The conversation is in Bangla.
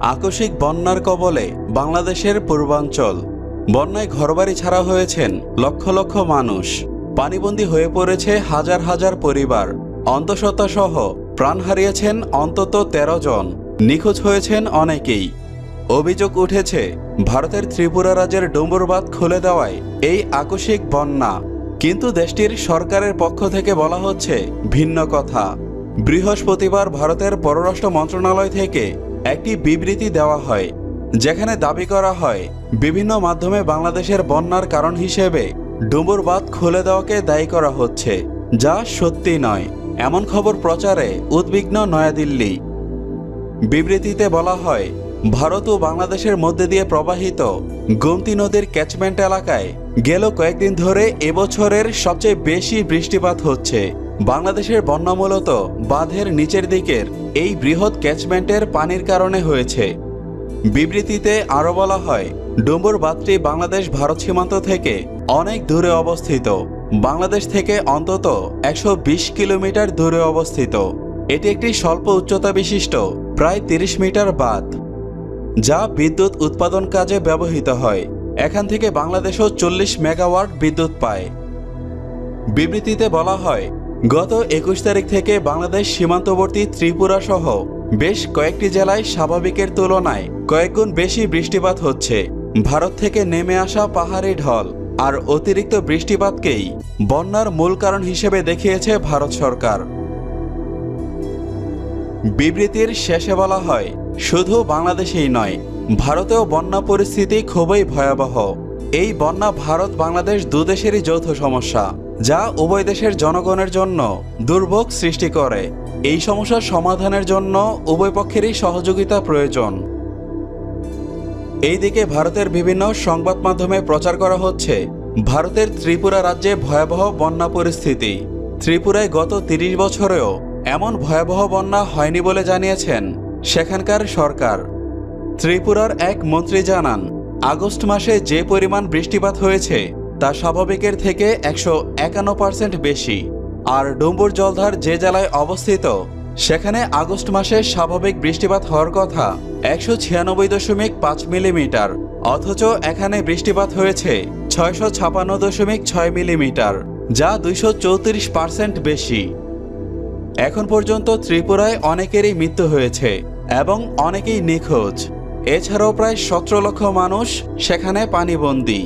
আকস্মিক বন্যার কবলে বাংলাদেশের পূর্বাঞ্চল। বন্যায় ঘরবাড়ি ছাড়া হয়েছেন লক্ষ লক্ষ মানুষ। পানিবন্দী হয়ে পড়েছে হাজার হাজার পরিবার। অন্তঃসত্ত্বা সহ প্রাণ হারিয়েছেন অন্তত ১৩ জন। নিখোঁজ হয়েছেন অনেকেই। অভিযোগ উঠেছে, ভারতের ত্রিপুরা রাজ্যের ডুম্বুরবাদ খুলে দেওয়ায় এই আকস্মিক বন্যা। কিন্তু দেশটির সরকারের পক্ষ থেকে বলা হচ্ছে ভিন্ন কথা। বৃহস্পতিবার ভারতের পররাষ্ট্র মন্ত্রণালয় থেকে একটি বিবৃতি দেওয়া হয়, যেখানে দাবি করা হয়, বিভিন্ন মাধ্যমে বাংলাদেশের বন্যার কারণ হিসেবে ডুম্বুরবাদ খুলে দেওয়াকে দায়ী করা হচ্ছে, যা সত্যি নয়, এমন খবর প্রচারে উদ্বিগ্ন নয়াদিল্লি। বিবৃতিতে বলা হয়, ভারত ও বাংলাদেশের মধ্যে দিয়ে প্রবাহিত গোমতী নদীর ক্যাচমেন্ট এলাকায় গেল কয়েকদিন ধরে এবছরের সবচেয়ে বেশি বৃষ্টিপাত হচ্ছে। বাংলাদেশের বন্যা মূলত বাঁধের নিচের দিকের এই বৃহৎ ক্যাচমেন্টের পানির কারণে হয়েছে। বিবৃতিতে আরও বলা হয় ডুম্বুর বাঁধটি বাংলাদেশ ভারত সীমান্ত থেকে অনেক দূরে অবস্থিত। বাংলাদেশ থেকে অন্তত একশো বিশ কিলোমিটার দূরে অবস্থিত। এটি একটি স্বল্প উচ্চতা বিশিষ্ট, প্রায় তিরিশ মিটার বাঁধ, যা বিদ্যুৎ উৎপাদন কাজে ব্যবহৃত হয়। এখান থেকে বাংলাদেশও চল্লিশ মেগাওয়াট বিদ্যুৎ পায়। বিবৃতিতে বলা হয় গত একুশ তারিখ থেকে বাংলাদেশ সীমান্তবর্তী ত্রিপুরা সহ বেশ কয়েকটি জেলায় স্বাভাবিকের তুলনায় কয়েকগুণ বেশি বৃষ্টিপাত হচ্ছে। ভারত থেকে নেমে আসা পাহাড়ি ঢল আর অতিরিক্ত বৃষ্টিপাতকেই বন্যার মূল কারণ হিসেবে দেখিয়েছে ভারত সরকার। বিবৃতির শেষে বলা হয়, শুধু বাংলাদেশেই নয়, ভারতেও বন্যা পরিস্থিতি খুবই ভয়াবহ। এই বন্যা ভারত বাংলাদেশ দুদেশেরই যৌথ সমস্যা। যা উভয় দেশের জনগণের জন্য দুর্ভোগ সৃষ্টি করে। এই সমস্যার সমাধানের জন্য উভয় পক্ষেরই সহযোগিতা প্রয়োজন। এইদিকে ভারতের বিভিন্ন সংবাদ মাধ্যমে প্রচার করা হচ্ছে ভারতের ত্রিপুরা রাজ্যে ভয়াবহ বন্যা পরিস্থিতি। ত্রিপুরায় গত তিরিশ বছরেও এমন ভয়াবহ বন্যা হয়নি বলে জানিয়েছেন সেখানকার সরকার। ত্রিপুরার এক মন্ত্রী জানান, আগস্ট মাসে যে পরিমাণ বৃষ্টিপাত হয়েছে তা স্বাভাবিকের থেকে একশো একান্ন পার্সেন্ট বেশি। আর ডুম্বুর জলধার যে জেলায় অবস্থিত, সেখানে আগস্ট মাসে স্বাভাবিক বৃষ্টিপাত হওয়ার কথা একশো ছিয়ানব্বই দশমিক পাঁচ মিলিমিটার, অথচ এখানে বৃষ্টিপাত হয়েছে ছয়শো ছাপান্ন দশমিক ছয় মিলিমিটার, যা দুইশো চৌত্রিশ পার্সেন্ট বেশি। এখন পর্যন্ত ত্রিপুরায় অনেকেরই মৃত্যু হয়েছে এবং অনেকেই নিখোঁজ। এছাড়াও প্রায় সতেরো লক্ষ মানুষ সেখানে পানিবন্দী।